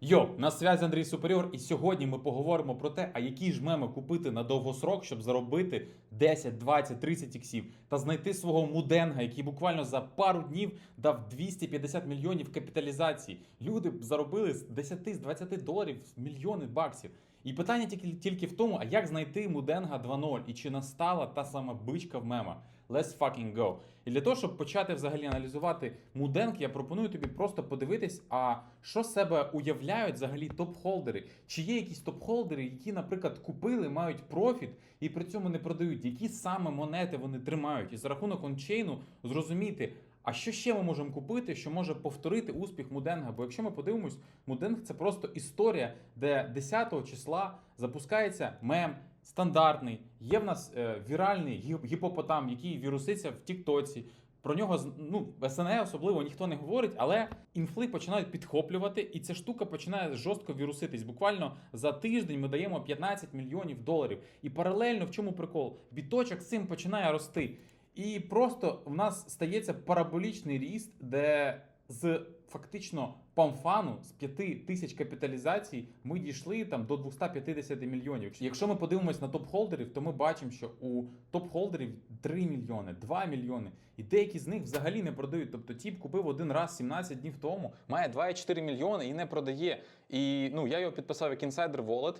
Йо, на связі Андрій Суперіор, і сьогодні ми поговоримо про те, а які ж меми купити на довгосрок, щоб заробити 10, 20, 30 іксів та знайти свого муденга, який буквально за пару днів дав 250 мільйонів капіталізації. Люди заробили з 10 з 20 доларів мільйони баксів. І питання тільки, тільки в тому, а як знайти муденга 2.0 і чи настала та сама бичка в мема. Let's fucking go. І для того, щоб почати взагалі аналізувати муденг, я пропоную тобі просто подивитись, а що себе уявляють взагалі топ-холдери. Чи є якісь топ-холдери, які, наприклад, купили, мають профіт і при цьому не продають, які саме монети вони тримають, і за рахунок ончейну зрозуміти. А що ще ми можемо купити, що може повторити успіх Муденга? Бо якщо ми подивимось, Муденг це просто історія, де 10 числа запускається мем стандартний. Є в нас е, віральний гіпопотам, який віруситься в Тіктоці. Про нього ну, в СНГ особливо ніхто не говорить, але інфли починають підхоплювати, і ця штука починає жорстко віруситись. Буквально за тиждень ми даємо 15 мільйонів доларів. І паралельно в чому прикол? Біточок з цим починає рости. І просто в нас стається параболічний ріст, де з фактично памфану з 5 тисяч капіталізацій ми дійшли там до 250 мільйонів. Якщо ми подивимось на топ-холдерів, то ми бачимо, що у топ-холдерів 3 мільйони, 2 мільйони, і деякі з них взагалі не продають. Тобто тіп купив один раз 17 днів тому, має 2,4 мільйони і не продає. І ну я його підписав як інсайдер Wallet.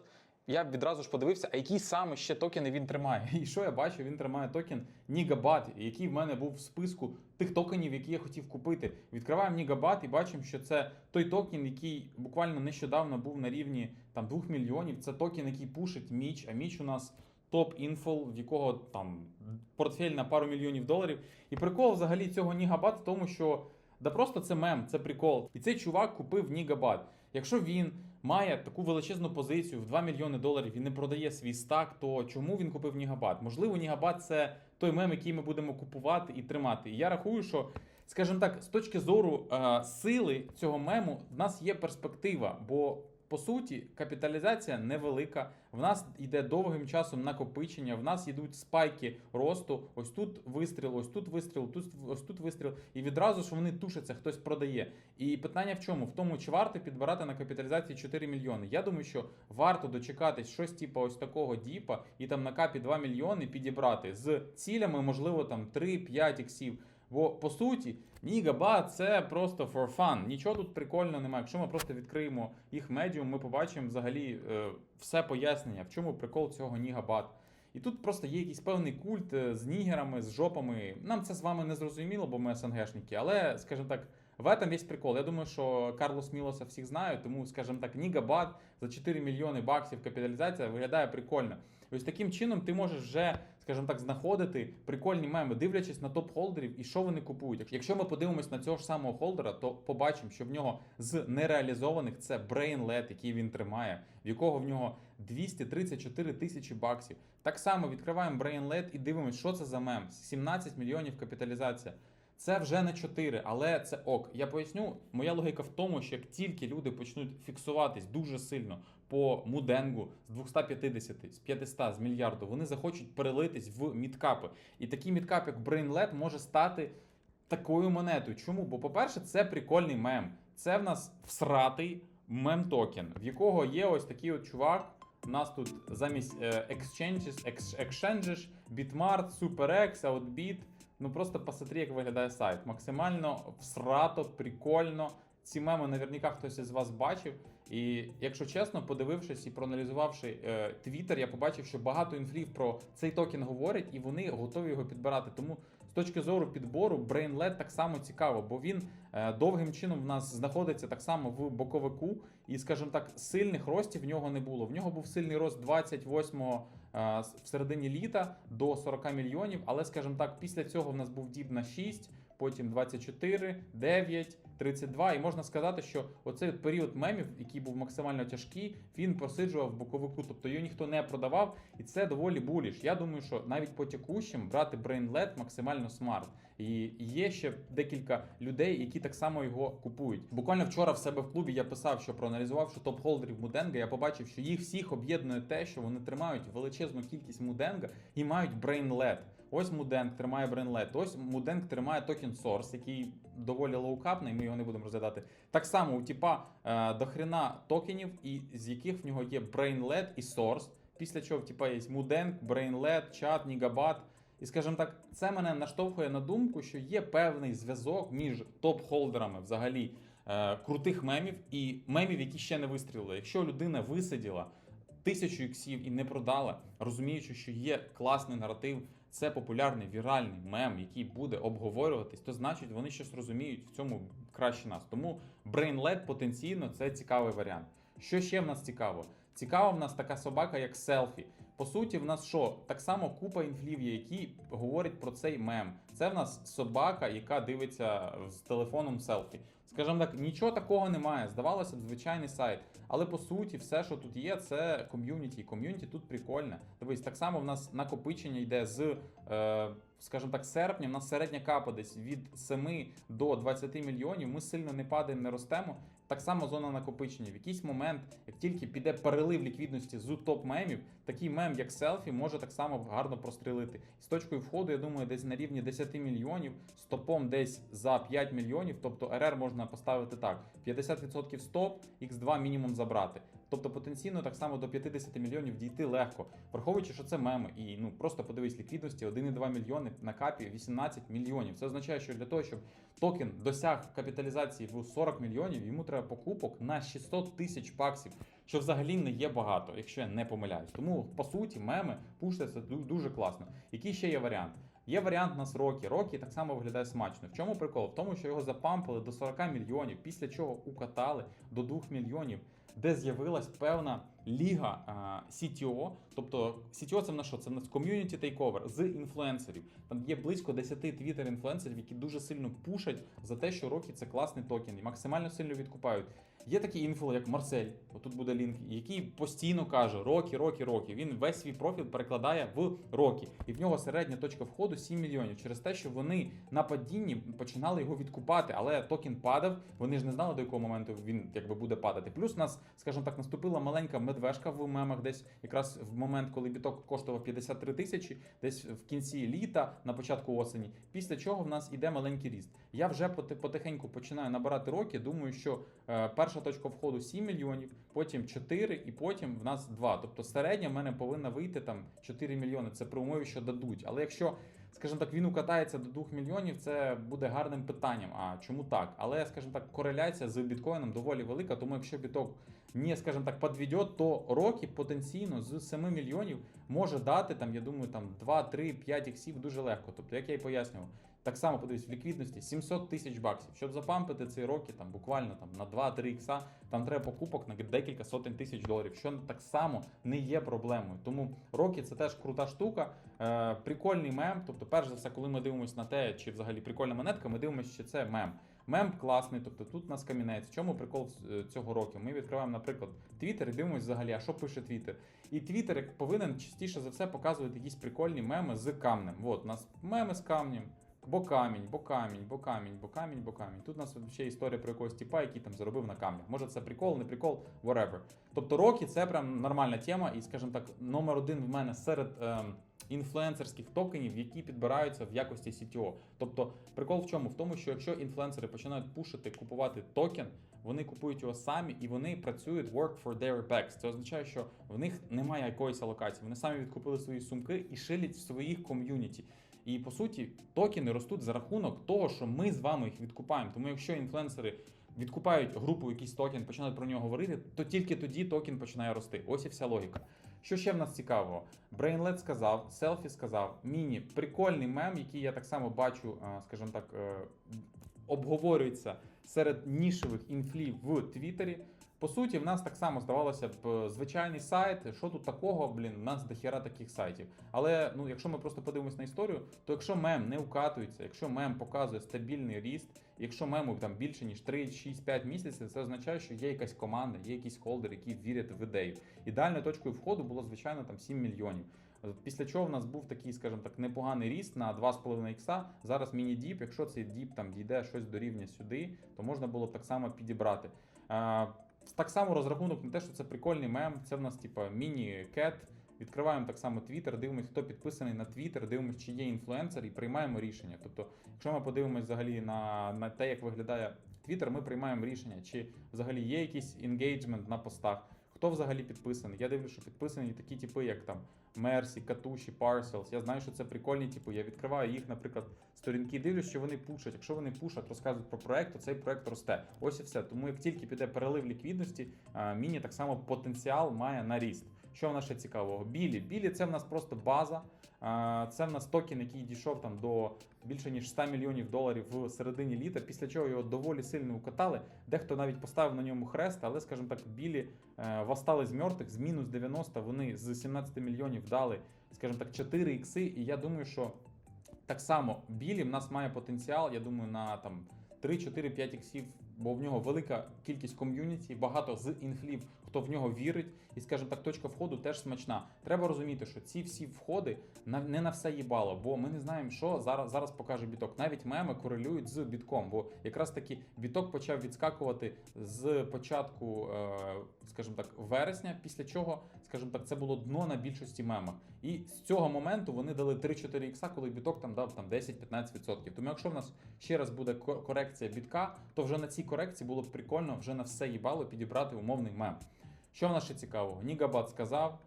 Я відразу ж подивився, а які саме ще токени він тримає. І що я бачу? Він тримає токен Нігабат, який в мене був в списку тих токенів, які я хотів купити. Відкриваємо Нігабат і бачимо, що це той токен, який буквально нещодавно був на рівні там 2 мільйонів. Це токен, який пушить Міч. А Міч у нас топ інфол, в якого там портфель на пару мільйонів доларів. І прикол взагалі цього Нігабат в тому, що да просто це мем, це прикол. І цей чувак купив Нігабат. Якщо він має таку величезну позицію в 2 мільйони доларів і не продає свій стак, то чому він купив Нігабат? Можливо, Нігабат це той мем, який ми будемо купувати і тримати. І я рахую, що, скажімо так, з точки зору е, сили цього мему, в нас є перспектива, бо. По суті, капіталізація невелика. В нас йде довгим часом накопичення. В нас йдуть спайки росту. Ось тут вистріл, ось тут вистріл, тут ось тут вистріл. І відразу ж вони тушаться, хтось продає. І питання в чому? В тому, чи варто підбирати на капіталізації 4 мільйони. Я думаю, що варто дочекатись щось типу ось такого діпа, і там на капі 2 мільйони підібрати з цілями, можливо, там 3-5 іксів. Бо по суті, Нігаба це просто for fun. Нічого тут прикольного немає. Якщо ми просто відкриємо їх медіум, ми побачимо взагалі е, все пояснення, в чому прикол цього Нігабат. І тут просто є якийсь певний культ е, з нігерами, з жопами. Нам це з вами не зрозуміло, бо ми СНГшники, але, скажімо так, в этом весь прикол. Я думаю, що Карлос Мілоса всіх знає, тому, скажімо так, Нігабат за 4 мільйони баксів капіталізація виглядає прикольно. Ось таким чином ти можеш вже, скажімо так, знаходити прикольні меми, дивлячись на топ-холдерів і що вони купують. Якщо ми подивимось на цього ж самого холдера, то побачимо, що в нього з нереалізованих це BrainLed, який він тримає, в якого в нього 234 тисячі баксів. Так само відкриваємо BrainLed і дивимося, що це за мем. 17 мільйонів капіталізація. Це вже не 4, але це ок. Я поясню, моя логіка в тому, що як тільки люди почнуть фіксуватись дуже сильно по муденгу з 250, з 500, з мільярду, вони захочуть перелитись в мідкапи. І такий мідкап, як BrainLed, може стати такою монетою. Чому? Бо, по-перше, це прикольний мем. Це в нас всратий мем-токен, в якого є ось такий от чувак. У нас тут замість е, exchanges, ex- exchanges, Bitmart, SuperX, Outbit. Ну просто посмотри, як виглядає сайт. Максимально всрато, прикольно. Ці меми наверняка хтось із вас бачив. І якщо чесно, подивившись і проаналізувавши е, я побачив, що багато інфлів про цей токен говорять, і вони готові його підбирати. Тому з точки зору підбору BrainLed так само цікаво, бо він е, довгим чином в нас знаходиться так само в боковику, і, скажімо так, сильних ростів в нього не було. В нього був сильний рост 28-го е, в середині літа до 40 мільйонів. Але, скажімо так, після цього в нас був діб на 6, потім 24, 9, 32. І можна сказати, що оцей період мемів, який був максимально тяжкий, він просиджував в боковику, тобто його ніхто не продавав, і це доволі буліш. Я думаю, що навіть по текущим брати BrainLed максимально смарт. І є ще декілька людей, які так само його купують. Буквально вчора в себе в клубі я писав, що проаналізувавши топ-холдерів Муденга, я побачив, що їх всіх об'єднує те, що вони тримають величезну кількість Муденга і мають BrainLed. Ось Муденг тримає BrainLed, ось Муденг тримає токен Source, який доволі лоукапний, ми його не будемо розглядати. Так само у типа е, дохрена токенів, і з яких в нього є BrainLed і Source. Після чого в типа є Муденг, BrainLed, чат, Нігабат. І скажімо так, це мене наштовхує на думку, що є певний зв'язок між топ-холдерами взагалі е, крутих мемів і мемів, які ще не вистрілили. Якщо людина висиділа тисячу іксів і не продала, розуміючи, що є класний наратив, це популярний віральний мем, який буде обговорюватись, то значить вони щось розуміють в цьому краще нас. Тому BrainLed потенційно це цікавий варіант. Що ще в нас цікаво? Цікава в нас така собака, як селфі. По суті, в нас що? Так само купа інфлів є, які говорять про цей мем. Це в нас собака, яка дивиться з телефоном селфі. Скажімо так, нічого такого немає. Здавалося б, звичайний сайт. Але по суті, все, що тут є, це ком'юніті. Ком'юніті тут прикольне. Дивись, так само в нас накопичення йде з, е, скажімо так, серпня. В нас середня капа десь від 7 до 20 мільйонів. Ми сильно не падаємо, не ростемо. Так само зона накопичення. В якийсь момент, як тільки піде перелив ліквідності з топ-мемів, такий мем, як селфі, може так само гарно прострілити. З точкою входу, я думаю, десь на рівні 10 мільйонів, стопом десь за 5 мільйонів. Тобто РР можна поставити так: 50% стоп, X2 мінімум забрати. Тобто потенційно так само до 50 мільйонів дійти легко, враховуючи, що це меми, і ну просто подивись ліквідності 1,2 мільйони на капі 18 мільйонів. Це означає, що для того, щоб токен досяг капіталізації в 40 мільйонів, йому треба покупок на 600 тисяч баксів, що взагалі не є багато, якщо я не помиляюсь. Тому по суті, меми пушаться ду- дуже класно. Який ще є варіант? Є варіант у нас Рокі. Рокі так само виглядає смачно. В чому прикол? В тому, що його запампили до 40 мільйонів, після чого укатали до 2 мільйонів, де з'явилась певна ліга а, CTO. Тобто CTO це в нас що? Це в нас ком'юніті тейковер з інфлюенсерів. Там є близько 10 твіттер інфлюенсерів, які дуже сильно пушать за те, що роки це класний токен і максимально сильно відкупають. Є такий інфло, як Марсель, отут буде лінк, який постійно каже Рокі, Рокі, Рокі. Він весь свій профіль перекладає в Рокі, і в нього середня точка входу 7 мільйонів через те, що вони на падінні починали його відкупати, але токен падав. Вони ж не знали до якого моменту він якби буде падати. Плюс нас, скажімо так, наступила маленька медвежка в мемах, десь якраз в момент, коли біток коштував 53 тисячі, десь в кінці літа, на початку осені. Після чого в нас іде маленький ріст. Я вже потихеньку починаю набирати роки. Думаю, що е, перша точка входу 7 мільйонів, потім 4 і потім в нас 2. Тобто середня в мене повинна вийти там 4 мільйони. Це при умові, що дадуть. Але якщо, скажімо так, він укатається до 2 мільйонів, це буде гарним питанням. А чому так? Але, скажімо так, кореляція з біткоїном доволі велика. Тому якщо біток не, скажімо так, підведет, то роки потенційно з 7 мільйонів може дати там, я думаю, там 2, 3, 5 іксів дуже легко. Тобто, як я і пояснював. Так само подивись, в ліквідності 700 тисяч баксів. Щоб запампити цей роки, там буквально там на 2-3 ікса, там треба покупок на декілька сотень тисяч доларів, що так само не є проблемою. Тому роки це теж крута штука, е, прикольний мем. Тобто, перш за все, коли ми дивимося на те, чи взагалі прикольна монетка, ми дивимося, чи це мем. Мем класний, тобто тут у нас камінець. В чому прикол е, цього року? Ми відкриваємо, наприклад, Твіттер і дивимося взагалі, а що пише Твіттер. І Твіттер повинен частіше за все показувати якісь прикольні меми з камнем. От у нас меми з камнем. Бо камінь, бо камінь, бо камінь, бо камінь, бо камінь. Тут у нас ще історія про якогось типа, який там заробив на камнях. Може це прикол, не прикол, whatever. Тобто роки це прям нормальна тема, і, скажімо так, номер один в мене серед ем, інфлюенсерських токенів, які підбираються в якості CTO. Тобто, прикол в чому? В тому, що якщо інфлюенсери починають пушити, купувати токен, вони купують його самі і вони працюють work for their backs. Це означає, що в них немає якоїсь алокації. Вони самі відкупили свої сумки і шилять в своїх ком'юніті. І по суті, токени ростуть за рахунок того, що ми з вами їх відкупаємо. Тому якщо інфлюенсери відкупають групу якийсь токен, починають про нього говорити, то тільки тоді токен починає рости. Ось і вся логіка. Що ще в нас цікавого? Brainlet сказав, Селфі сказав, Міні прикольний мем, який я так само бачу, е, скажімо так, е, обговорюється серед нішевих інфлів в Твіттері. По суті, в нас так само здавалося б е, звичайний сайт. Що тут такого? Блін, у нас дохіра таких сайтів. Але ну, якщо ми просто подивимось на історію, то якщо мем не вкатується, якщо мем показує стабільний ріст, якщо мему там більше ніж 3, 6, 5 місяців, це означає, що є якась команда, є якийсь холдер, які вірять в ідею. Ідеальною точкою входу було звичайно там 7 мільйонів. Після чого в нас був такий, скажімо так, непоганий ріст на 2,5 ікса. Зараз міні-діп, якщо цей діп там дійде щось до рівня сюди, то можна було б так само підібрати. Так само розрахунок на те, що це прикольний мем. Це в нас типа міні-кет. Відкриваємо так само Twitter, дивимося, хто підписаний на Twitter, дивимося, чи є інфлюенсер, і приймаємо рішення. Тобто, якщо ми подивимося взагалі на, на те, як виглядає Twitter, ми приймаємо рішення, чи взагалі є якийсь енгейджмент на постах, хто взагалі підписаний. Я дивлюся, що підписані такі типи, як там Мерсі, Катуші, Parcels. Я знаю, що це прикольні типу. Я відкриваю їх, наприклад, сторінки, дивлюсь, що вони пушать. Якщо вони пушать, розказують про проект, то цей проект росте. Ось і все. Тому як тільки піде перелив ліквідності, міні так само потенціал має на ріст. Що в нас ще цікавого? Білі. Білі це в нас просто база. Це в нас токен, який дійшов там до більше ніж 100 мільйонів доларів в середині літа, після чого його доволі сильно укатали. Дехто навіть поставив на ньому хрест, але, скажімо так, білі е, восстали з мертвих, з мінус 90 вони з 17 мільйонів дали, скажімо так, 4 ікси. І я думаю, що так само білі в нас має потенціал, я думаю, на там 3-4-5 іксів, бо в нього велика кількість ком'юніті, багато з інфлів, хто в нього вірить, і скажімо так, точка входу теж смачна. Треба розуміти, що ці всі входи не на все їбало, бо ми не знаємо, що зараз зараз покаже біток. Навіть меми корелюють з бітком, бо якраз таки біток почав відскакувати з початку, е, скажімо так, вересня, після чого, скажімо так, це було дно на більшості мемах. І з цього моменту вони дали 3-4 ікса, коли біток там дав там 10-15%. Тому якщо в нас ще раз буде корекція бітка, то вже на цій корекції було б прикольно вже на все їбало підібрати умовний мем. Що в нас ще цікавого? Нігабат сказав.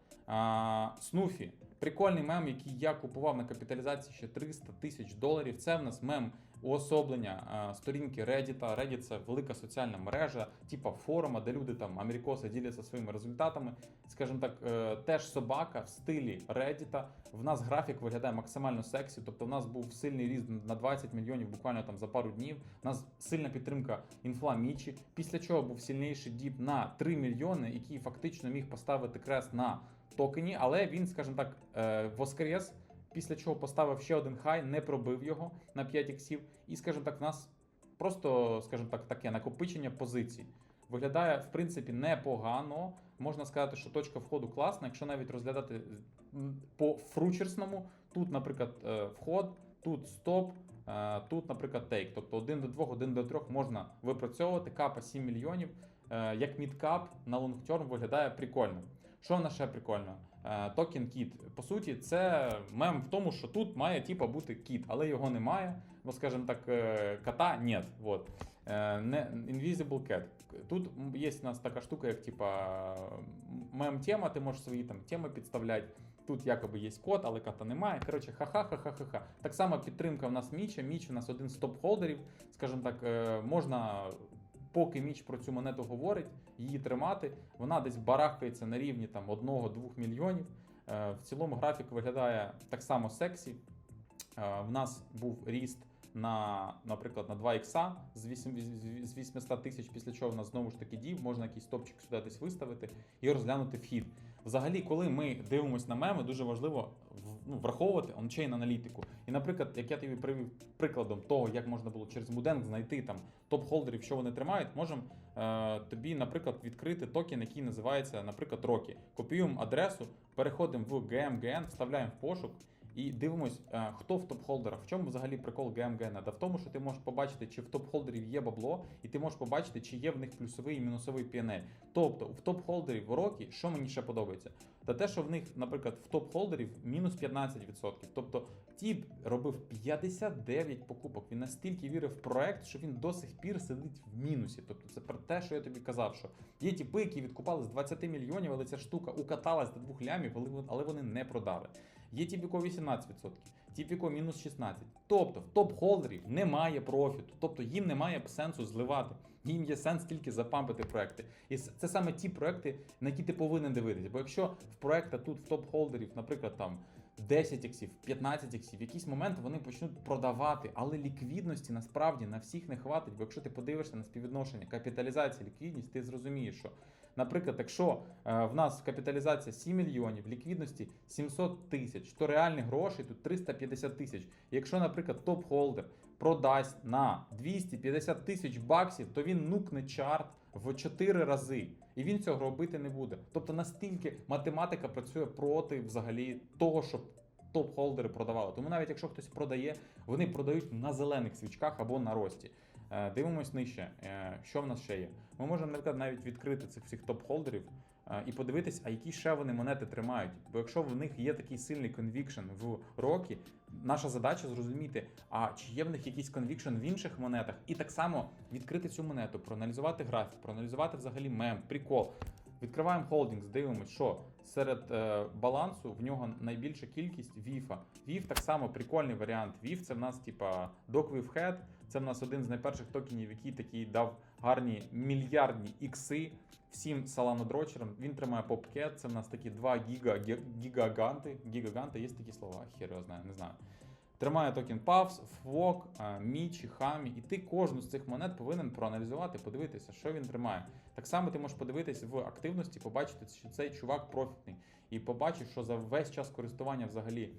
Снуфі. Прикольний мем, який я купував на капіталізації ще 300 тисяч доларів. Це в нас мем уособлення сторінки Reddit. Reddit це велика соціальна мережа, типа форума, де люди там америкоси діляться своїми результатами. Скажімо так, е, теж собака в стилі Reddit. В нас графік виглядає максимально сексі. Тобто, в нас був сильний ріст на 20 мільйонів буквально там за пару днів. У нас сильна підтримка інфла Мічі. Після чого був сильніший діп на 3 мільйони, який фактично міг поставити крест на токені, але він, скажімо так, е, воскрес. Після чого поставив ще один хай, не пробив його на 5 іксів. І, скажімо так, в нас просто, скажімо так, таке накопичення позицій. Виглядає, в принципі, непогано. Можна сказати, що точка входу класна, якщо навіть розглядати по фручерсному, тут, наприклад, е, вход, тут стоп, е, тут, наприклад, тейк. Тобто 1 до 2, 1 до 3 можна випрацьовувати. Капа 7 мільйонів. Е, Як мідкап на лонгтерм виглядає прикольно. Що в нас ще прикольно? Е, Токен кіт. По суті, це мем в тому, що тут має типа бути кіт, але його немає. Бо, скажімо так, е, кота нет. Вот. Е, Invisible Cat. Тут є у нас така штука, як типа мем-тема, ти можеш свої там теми підставляти. Тут якоби є код, але кота немає. Коротше, ха-ха-ха-ха-ха. Так само підтримка в нас Міча. Міч у нас один з топ-холдерів. Скажімо так, можна. Поки Міч про цю монету говорить, її тримати, вона десь барахкається на рівні там 1-2 мільйонів. Е, В цілому графік виглядає так само сексі. Е, В нас був ріст на, наприклад, на 2 ікса з 800 тисяч, після чого в нас знову ж таки дів, можна якийсь топчик сюди десь виставити і розглянути вхід. Взагалі, коли ми дивимося на меми, дуже важливо ну, враховувати ончейн аналітику. І, наприклад, як я тобі привів прикладом того, як можна було через Муденк знайти там топ-холдерів, що вони тримають, можемо е, тобі, наприклад, відкрити токен, який називається, наприклад, Рокі. Копіюємо адресу, переходимо в GMGN, вставляємо в пошук. І дивимось, е, хто в топ-холдерах. В чому взагалі прикол GMGN? Да в тому, що ти можеш побачити, чи в топ-холдерів є бабло, і ти можеш побачити, чи є в них плюсовий і мінусовий PNL. Тобто в топ-холдерів в рокі, що мені ще подобається? Та те, що в них, наприклад, в топ-холдерів мінус 15%. Тобто тіп робив 59 покупок. Він настільки вірив в проект, що він до сих пір сидить в мінусі. Тобто, це про те, що я тобі казав, що є тіпи, які відкупали з 20 мільйонів, але ця штука укаталась до 2 лямів, але вони не продали. Є Тіпіко 18%, Тіпіко мінус 16%. Тобто в топ-холдерів немає профіту, тобто їм немає сенсу зливати. Їм є сенс тільки запампити проекти. І це саме ті проекти, на які ти повинен дивитися. Бо якщо в проекта тут в топ-холдерів, наприклад, там 10 іксів, 15 іксів, в якийсь момент вони почнуть продавати, але ліквідності насправді на всіх не хватить. Бо якщо ти подивишся на співвідношення капіталізація, ліквідність, ти зрозумієш, що Наприклад, якщо е, в нас капіталізація 7 мільйонів, ліквідності 700 тисяч, то реальних грошей тут 350 тисяч. Якщо, наприклад, топ-холдер продасть на 250 тисяч баксів, то він нукне чарт в 4 рази, і він цього робити не буде. Тобто настільки математика працює проти взагалі того, щоб топ-холдери продавали. Тому навіть якщо хтось продає, вони продають на зелених свічках або на рості. Е, Дивимось нижче, Е, що в нас ще є. Ми можемо, наприклад, навіть відкрити цих всіх топ-холдерів і подивитись, а які ще вони монети тримають. Бо якщо в них є такий сильний конвікшн в рокі, наша задача зрозуміти, а чи є в них якийсь конвікшн в інших монетах, і так само відкрити цю монету, проаналізувати графік, проаналізувати взагалі мем, прикол. Відкриваємо холдингс, дивимось, що серед е, балансу в нього найбільша кількість віфа. Віф так само прикольний варіант. Віф це в нас, типа, DocWiFhead, це в нас один з найперших токенів, який такий дав гарні мільярдні ікси всім саланодрочерам. Він тримає попкет, це в нас такі 2 гіга, гігаганти. Гігаганти, є такі слова, хер його знає, не знаю. Тримає токен FWOG, е, Мічі, Хамі, і ти кожну з цих монет повинен проаналізувати, подивитися, що він тримає. Так само ти можеш подивитись в активності, побачити, що цей чувак профітний, і побачиш, що за весь час користування взагалі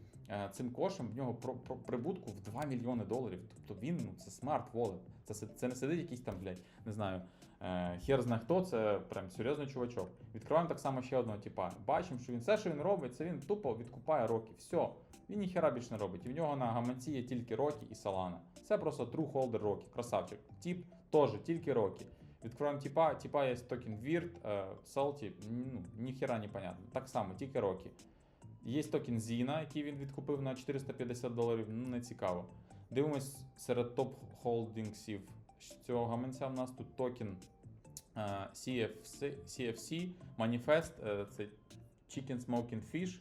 цим кошем в нього про, про прибутку в 2 мільйони доларів. Тобто він ну це смарт wallet. Це, це не сидить якийсь там, блядь, не знаю, е, хер знає хто, це прям серйозний чувачок. Відкриваємо так само ще одного типа. Бачимо, що він все, що він робить, це він тупо відкупає роки. Все. Він ніхера більше не робить. І в нього на гаманці є тільки роки і Solana. Це просто true holder роки. Красавчик. Тіп теж тільки роки. Відкриваємо типа, типа є токен е, Salty, ну, ніхера не понятно. Так само, тільки роки. Є токен Zina, який він відкупив на 450 доларів, ну не цікаво. Дивимось серед топ холдингсів цього гаманця. В нас тут токен е, CFC, CFC Manifest, е, це Chicken Smoking Fish.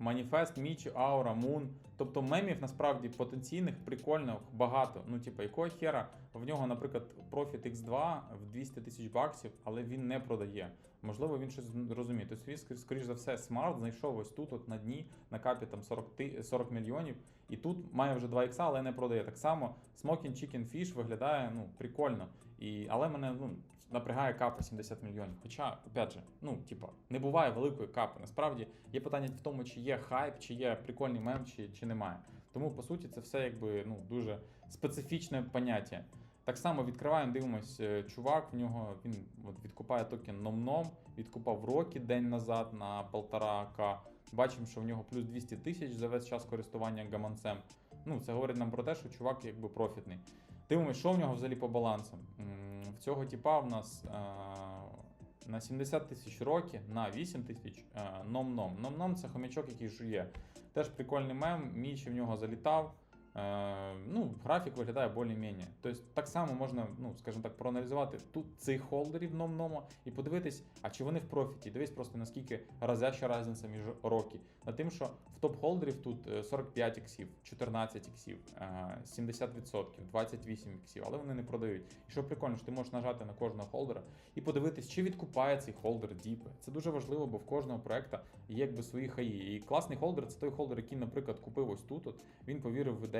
Маніфест, Мічі, Аура, Мун. Тобто мемів насправді потенційних, прикольних багато. Ну, типу, якого хера в нього, наприклад, Profit X2 в 200 тисяч баксів, але він не продає. Можливо, він щось розуміє. Тобто він, скоріш за все, смарт знайшов ось тут, от на дні, на капі там 40, ти- 40 мільйонів. І тут має вже 2 ікса, але не продає. Так само Smoking Chicken Fish виглядає ну, прикольно. І, але мене ну, напрягає капа 70 мільйонів. Хоча, опять же, ну, типа, не буває великої капи. Насправді є питання в тому, чи є хайп, чи є прикольний мем, чи, чи немає. Тому, по суті, це все якби ну, дуже специфічне поняття. Так само відкриваємо, дивимось, е, чувак, в нього він от, відкупає токен ном-ном, відкупав роки день назад на 1,5к. Бачимо, що в нього плюс 200 тисяч за весь час користування гаманцем. Ну, це говорить нам про те, що чувак якби профітний. Дивимось, що в нього взагалі по балансам. В цього типа в нас е, на 70 тисяч роки, на 8 тисяч е, ном-ном. Ном-ном це хомячок, який жує. Теж прикольний мем, Мічі в нього залітав. Е, ну, графік виглядає більш-менш. Тобто так само можна, ну, скажімо так, проаналізувати тут цих холдерів ном-нома і подивитись, а чи вони в профіті. Дивись просто наскільки разяща різниця між роки. Над тим, що в топ-холдерів тут е, 45 іксів, 14 іксів, е, 70%, 28 іксів, але вони не продають. І що прикольно, що ти можеш нажати на кожного холдера і подивитись, чи відкупає цей холдер діпи. Це дуже важливо, бо в кожного проекту є якби свої хаї. І класний холдер це той холдер, який, наприклад, купив ось тут. От, він повірив в ідею.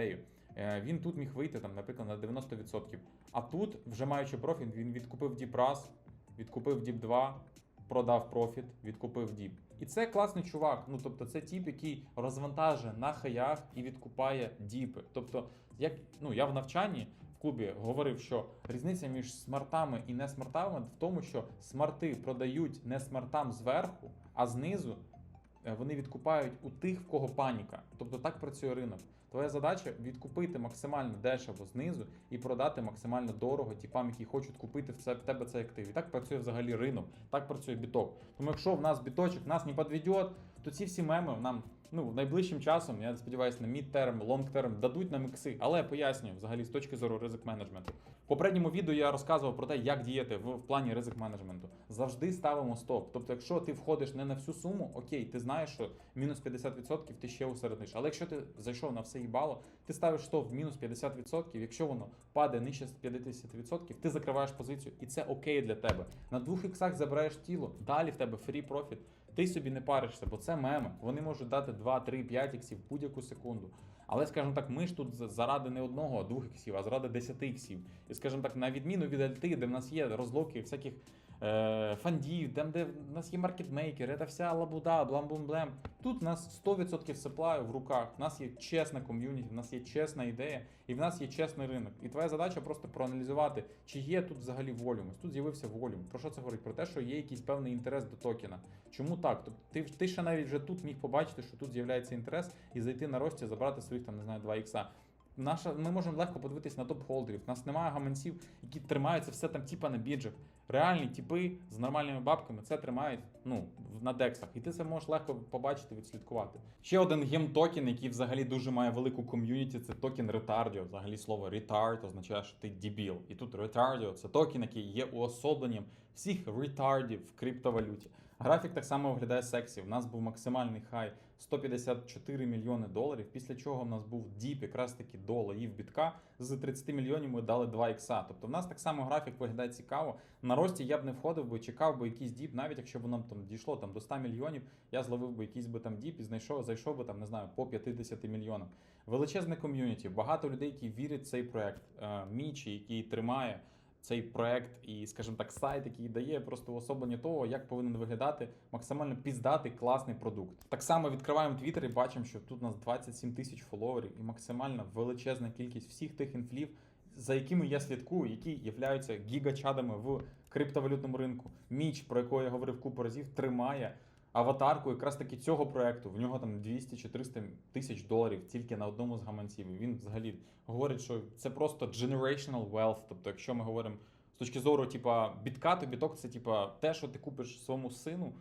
Е, Він тут міг вийти, там, наприклад, на 90%. А тут, вже маючи профіт, він відкупив діп раз, відкупив діп 2, продав профіт, відкупив діп. І це класний чувак. Ну тобто, це тіп, який розвантажує на хаях і відкупає діпи. Тобто, як ну я в навчанні в клубі говорив, що різниця між смартами і несмартами в тому, що смарти продають не смартам зверху, а знизу вони відкупають у тих, в кого паніка. Тобто так працює ринок. Твоя задача відкупити максимально дешево знизу і продати максимально дорого ті які хочуть купити в тебе цей актив. І так працює взагалі ринок, так працює біток. Тому якщо в нас біточок нас не підведе, то ці всі меми нам ну найближчим часом, я сподіваюся, на мідтерм, лонгтерм дадуть нам ікси. Але пояснюю взагалі з точки зору ризик менеджменту. В попередньому відео я розказував про те, як діяти в, в плані ризик менеджменту. Завжди ставимо стоп. Тобто, якщо ти входиш не на всю суму, окей, ти знаєш, що мінус 50% ти ще усередниш. Але якщо ти зайшов на все їбало, ти ставиш стоп в мінус 50%, якщо воно падає нижче з 50%, ти закриваєш позицію, і це окей для тебе. На двох іксах забираєш тіло, далі в тебе фрі профіт. Ти собі не паришся, бо це меми. Вони можуть дати 2, 3, 5 іксів будь-яку секунду. Але, скажімо так, ми ж тут заради не одного а двох іксів, а заради 10 іксів. І скажімо так, на відміну від альти, де в нас є розлоки всяких фандів, там, де в нас є маркетмейкер, це вся лабуда, блам-бум-блем. Тут у нас 100% сеплаю в руках, в нас є чесна ком'юніті, в нас є чесна ідея, і в нас є чесний ринок. І твоя задача просто проаналізувати, чи є тут взагалі волюм. Тут з'явився волюм. Про що це говорить? Про те, що є якийсь певний інтерес до токена. Чому так? Тобто ти, ти ще навіть вже тут міг побачити, що тут з'являється інтерес, і зайти на рості, забрати своїх там, не знаю, 2 ікса. Наша, ми можемо легко подивитись на топ-холдерів. У нас немає гаманців, які тримаються все там, типа на біржах. Реальні типи з нормальними бабками це тримають ну, на дексах. І ти це можеш легко побачити, відслідкувати. Ще один гем-токен, який взагалі дуже має велику ком'юніті, це токен Retardio. Взагалі слово retard означає, що ти дебіл. І тут Retardio це токен, який є уособленням всіх ретардів в криптовалюті. Графік так само виглядає сексі. У нас був максимальний хай 154 мільйони доларів. Після чого в нас був діп, якраз таки до лаїв бітка. З 30 мільйонів ми дали 2 ікса. Тобто в нас так само графік виглядає цікаво. На рості я б не входив би, чекав би якийсь діп, навіть якщо б нам там дійшло там до 100 мільйонів, я зловив би якийсь би там діп і знайшов, зайшов би там, не знаю, по 50 мільйонам. Величезне ком'юніті, багато людей, які вірять в цей проект. Е, Мічі, який тримає цей проект і, скажімо так, сайт, який дає просто уособлення того, як повинен виглядати максимально піздатий класний продукт. Так само відкриваємо Twitter і бачимо, що тут у нас 27 тисяч фоловерів і максимально величезна кількість всіх тих інфлів, за якими я слідкую, які являються гігачадами в криптовалютному ринку. Міч, про якого я говорив купу разів, тримає аватарку якраз таки цього проекту. В нього там 200 чи 300 тисяч доларів тільки на одному з гаманців. І він взагалі говорить, що це просто generational wealth. Тобто, якщо ми говоримо з точки зору, типа бітка, то біток це типа те, що ти купиш своєму сину,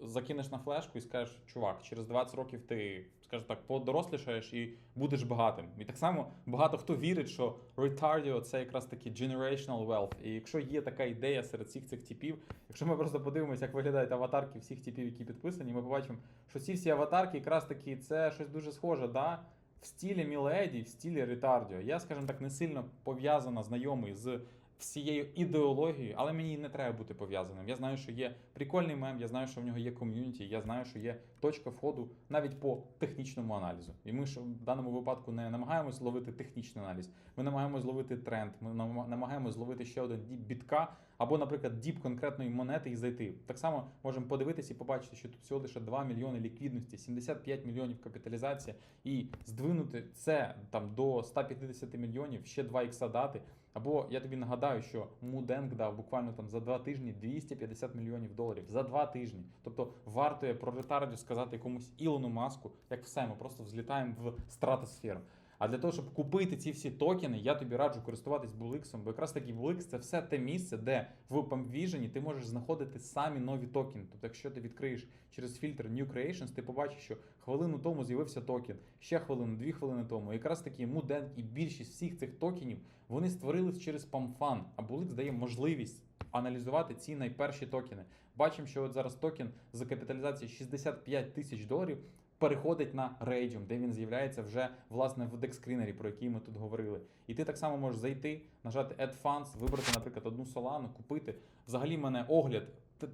закинеш на флешку і скажеш, чувак, через 20 років ти, скажімо так, подорослішаєш і будеш багатим. І так само багато хто вірить, що Retardio це якраз таки generational wealth. І якщо є така ідея серед всіх цих типів, якщо ми просто подивимося, як виглядають аватарки всіх типів, які підписані, ми побачимо, що ці всі аватарки якраз таки це щось дуже схоже, да? В стилі Міледі, в стилі Retardio. Я, скажімо так, не сильно пов'язана, знайомий з всією ідеологією, але мені не треба бути пов'язаним. Я знаю, що є прикольний мем, я знаю, що в нього є ком'юніті, я знаю, що є точка входу навіть по технічному аналізу. І ми ж в даному випадку не намагаємось зловити технічний аналіз. Ми намагаємось зловити тренд. Ми нам- намагаємось зловити ще один діп бітка або, наприклад, діп конкретної монети і зайти. Так само можемо подивитися і побачити, що тут всього лише 2 мільйони ліквідності, 75 мільйонів капіталізація, і здвинути це там до 150 мільйонів, ще 2 ікса дати. Або я тобі нагадаю, що Муденк дав буквально там за два тижні 250 мільйонів доларів за два тижні. Тобто варто про ретардію сказати якомусь Ілону Маску, як все, ми просто взлітаємо в стратосферу. А для того, щоб купити ці всі токени, я тобі раджу користуватись Буликсом, бо якраз таки Буликс це все те місце, де в Pumpvision ти можеш знаходити самі нові токени. Тобто, якщо ти відкриєш через фільтр New Creations, ти побачиш, що хвилину тому з'явився токен, ще хвилину, дві хвилини тому. Якраз таки Муден і більшість всіх цих токенів вони створились через PAMFAN, а Буликс дає можливість аналізувати ці найперші токени. Бачимо, що от зараз токен з капіталізації 65 тисяч доларів переходить на Radium, де він з'являється вже власне в декскрінері, про який ми тут говорили. І ти так само можеш зайти, нажати Add Funds, вибрати, наприклад, одну солану, купити. Взагалі, в мене огляд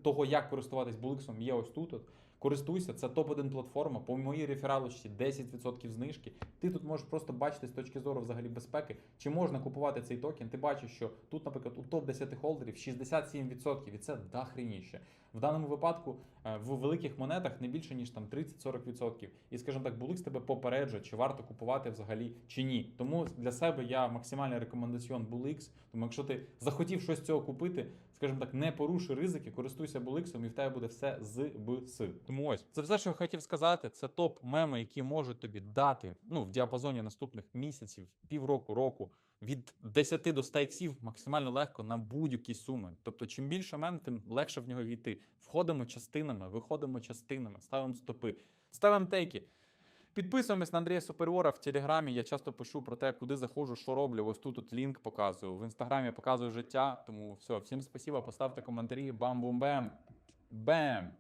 того, як користуватись Буликсом, є ось тут. От. Користуйся, це топ-1 платформа. По моїй рефералочці 10% знижки. Ти тут можеш просто бачити з точки зору взагалі безпеки, чи можна купувати цей токен. Ти бачиш, що тут, наприклад, у топ 10 холдерів 67%, і це дахрініше. В даному випадку е, в великих монетах не більше ніж там 30-40%. І скажімо так, Буликс тебе попереджує, чи варто купувати взагалі чи ні. Тому для себе я максимальний рекомендаціон Буликс. Тому якщо ти захотів щось цього купити, скажімо так, не порушуй ризики, користуйся Буликсом, і в тебе буде все з бс. Тому ось це все, що я хотів сказати. Це топ меми, які можуть тобі дати ну в діапазоні наступних місяців, півроку, року. Від 10 до 100 іксів максимально легко на будь-які суми. Тобто, чим більше мен, тим легше в нього війти. Входимо частинами, виходимо частинами, ставимо стопи, ставимо тейки. Підписуємось на Андрія Суперіора в Телеграмі. Я часто пишу про те, куди заходжу, що роблю. Ось тут от лінк показую. В інстаграмі показую життя. Тому все, всім спасіба, поставте коментарі. Бам-бум-бем. Бем!